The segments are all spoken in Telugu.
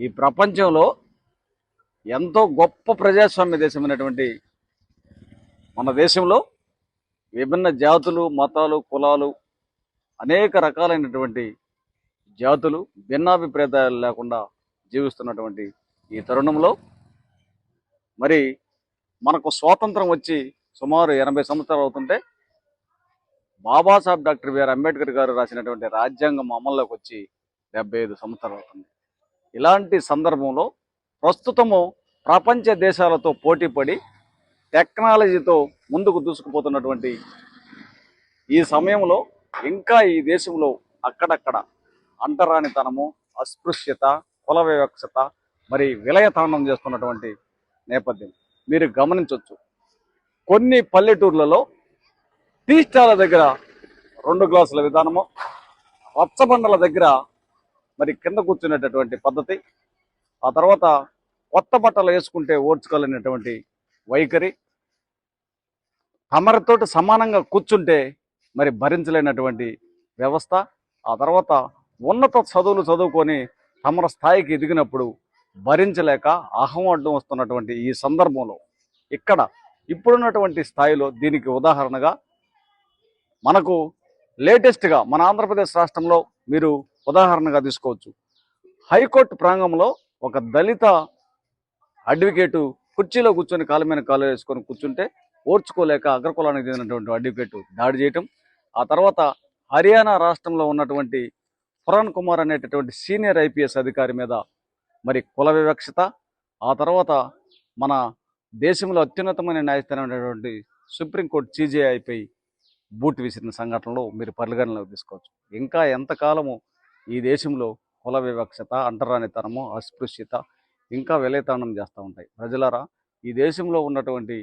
ఈ ప్రపంచంలో ఎంతో గొప్ప ప్రజాస్వామ్య దేశమైనటువంటి మన దేశంలో విభిన్న జాతులు మతాలు కులాలు అనేక రకాలైనటువంటి జాతులు భిన్నాభిప్రాయాలు లేకుండా జీవిస్తున్నటువంటి ఈ తరుణంలో మరి మనకు స్వాతంత్రం వచ్చి సుమారు ఎనభై సంవత్సరాలు అవుతుంటే బాబాసాహెబ్ డాక్టర్ బిఆర్ అంబేద్కర్ గారు రాసినటువంటి రాజ్యాంగం అమల్లోకి వచ్చి డెబ్బై ఐదు సంవత్సరాలు అవుతుంది. ఇలాంటి సందర్భంలో ప్రస్తుతము ప్రపంచ దేశాలతో పోటీపడి టెక్నాలజీతో ముందుకు దూసుకుపోతున్నటువంటి ఈ సమయంలో ఇంకా ఈ దేశంలో అక్కడక్కడ అంటరానితనము అస్పృశ్యత కుల వివక్షత మరి విలయతాండం చేస్తున్నటువంటి నేపథ్యం. మీరు గమనించవచ్చు కొన్ని పల్లెటూర్లలో టీ స్టాల దగ్గర రెండు గ్లాసుల విధానము రచ్చబండల దగ్గర మరి కింద కూర్చునేటటువంటి పద్ధతి. ఆ తర్వాత కొత్త బట్టలు వేసుకుంటే ఓడ్చుకోలేనటువంటి వైఖరి. తమరితోటి సమానంగా కూర్చుంటే మరి భరించలేనటువంటి వ్యవస్థ. ఆ తర్వాత ఉన్నత చదువులు చదువుకొని తమర స్థాయికి ఎదిగినప్పుడు భరించలేక అహం వస్తున్నటువంటి ఈ సందర్భంలో ఇక్కడ ఇప్పుడున్నటువంటి స్థాయిలో దీనికి ఉదాహరణగా మనకు లేటెస్ట్గా మన ఆంధ్రప్రదేశ్ రాష్ట్రంలో మీరు ఉదాహరణగా తీసుకోవచ్చు. హైకోర్టు ప్రాంగంలో ఒక దళిత అడ్వకేటు కుర్చీలో కూర్చొని కాలు మీద కాలు వేసుకొని కూర్చుంటే ఓర్చుకోలేక అగ్రకులానికి చెందినటువంటి అడ్వకేటు దాడి చేయటం. ఆ తర్వాత హర్యానా రాష్ట్రంలో ఉన్నటువంటి పురాణ్ కుమార్ అనేటటువంటి సీనియర్ ఐపీఎస్ అధికారి మీద మరి కుల వివక్షత ఆ తర్వాత మన దేశంలో అత్యున్నతమైన న్యాయస్థానం అనేటువంటి సుప్రీంకోర్టు అయిపోయి బూట్ విసిరిన సంఘటనలు మీరు పరిగణలోకి తీసుకోవచ్చు. ఇంకా ఎంతకాలము ఈ దేశంలో కుల వివక్షత అంటరానితనము అస్పృశ్యత ఇంకా విలయతాండం చేస్తూ ఉంటాయి. ప్రజలారా ఈ దేశంలో ఉన్నటువంటి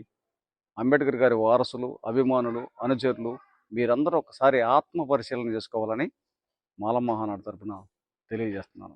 అంబేద్కర్ గారి వారసులు అభిమానులు అనుచరులు మీరందరూ ఒకసారి ఆత్మ పరిశీలన చేసుకోవాలని మాలమహానాడు తరఫున తెలియజేస్తున్నాను.